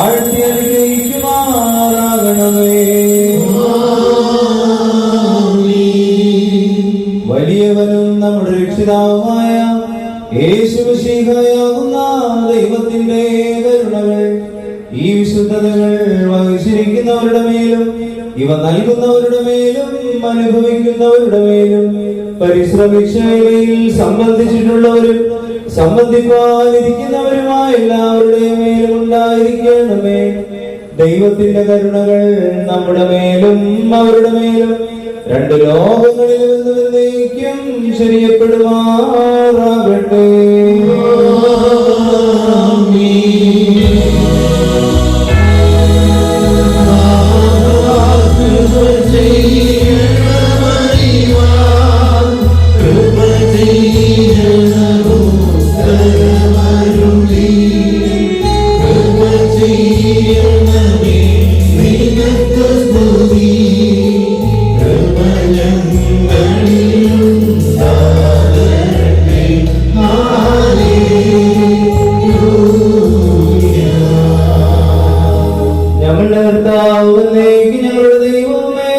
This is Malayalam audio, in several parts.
വാഴ്ത്തി അനുഗ്രഹിക്കുമാറാകണമേ വലിയവനും നമ്മുടെ രക്ഷിതാവുമായ യേശുശീഹയാകുന്ന ദൈവത്തിന്റെ കരുണകൾ ഈ വിശുദ്ധതകൾ വഹിച്ചിരിക്കുന്നവരുടെ മേലും ഇവ നൽകുന്നവരുടെ മേലും അനുഭവിക്കുന്നവരുടെ മേലും പരിശ്രമിച്ച ഇവയിൽ സംബന്ധിച്ചിട്ടുള്ളവരും സംബന്ധിക്കാതിരിക്കുന്നവരുമായ എല്ലാവരുടെയും മേലും ഉണ്ടായിരിക്കണമേ. ദൈവത്തിന്റെ കരുണകൾ നമ്മുടെ മേലും അവരുടെ മേലും രണ്ട് ലോകങ്ങളിൽ നിന്ന് എന്നേക്കും ശരിയപ്പെടുമാറാകട്ടെ. ഞങ്ങളുടെ കർത്താവിലേക്ക് ഞങ്ങളുടെ ദൈവമേ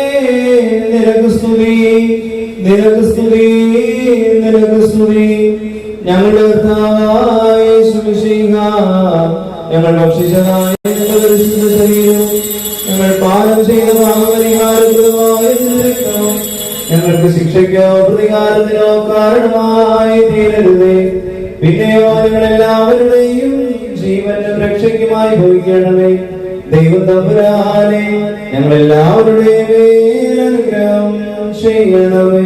നിനക്ക് സ്തുതി നിനക്ക് സ്തുതി നിനക്ക് സ്തുതി ഞങ്ങളുടെ കർത്താവായ യേശുമിശിഹ ഞങ്ങൾ ഭക്ഷിച്ചതായ പരിശുദ്ധ ശരീരം ഞങ്ങൾ പാലം ചെയ്ത പാപപരിഹാരപ്രദമായ ഞങ്ങൾക്ക് ശിക്ഷയ്ക്കോ പ്രതികാരത്തിനോ കാരണമായി തീരരുതേ. പിന്നെയോ നിങ്ങൾ എല്ലാവരുടെയും ജീവനും രക്ഷയ്ക്കുമായി ഭവിക്കണമേ. ദൈവം തമ്പുരാനെ ഞങ്ങൾ എല്ലാവരുടെയും അനുഗ്രഹം ചെയ്യണമേ.